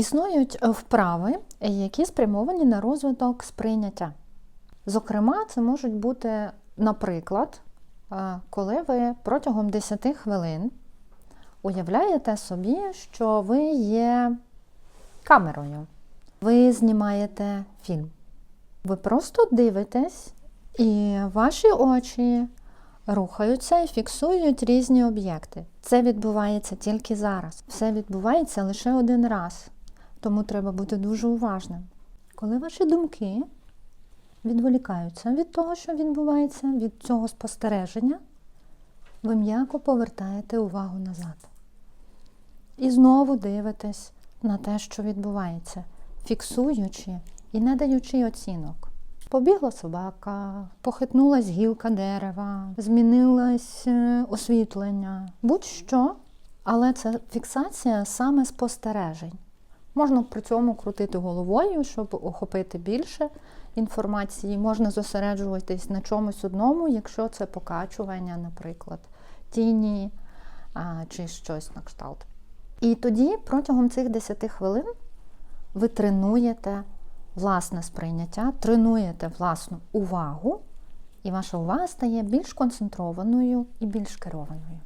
Існують вправи, які спрямовані на розвиток сприйняття. Зокрема, це можуть бути, наприклад, е, коли ви протягом 10 хвилин уявляєте собі, що ви є камерою, ви знімаєте фільм. Ви просто дивитесь, і ваші очі рухаються і фіксують різні об'єкти. Це відбувається тільки зараз. Все відбувається лише один раз. Тому треба бути дуже уважним. Коли ваші думки відволікаються від того, що відбувається, від цього спостереження, ви м'яко повертаєте увагу назад. І знову дивитесь на те, що відбувається, фіксуючи і не даючи оцінок. Побігла собака, похитнулась гілка дерева, змінилось е, освітлення, будь-що, але це фіксація саме спостережень. Можна при цьому крутити головою, щоб охопити більше інформації. Можна зосереджуватись на чомусь одному, якщо це покачування, наприклад, тіні чи щось на кшталт. І тоді протягом цих 10 хвилин ви тренуєте власне сприйняття, тренуєте власну увагу, і ваша увага стає більш концентрованою і більш керованою.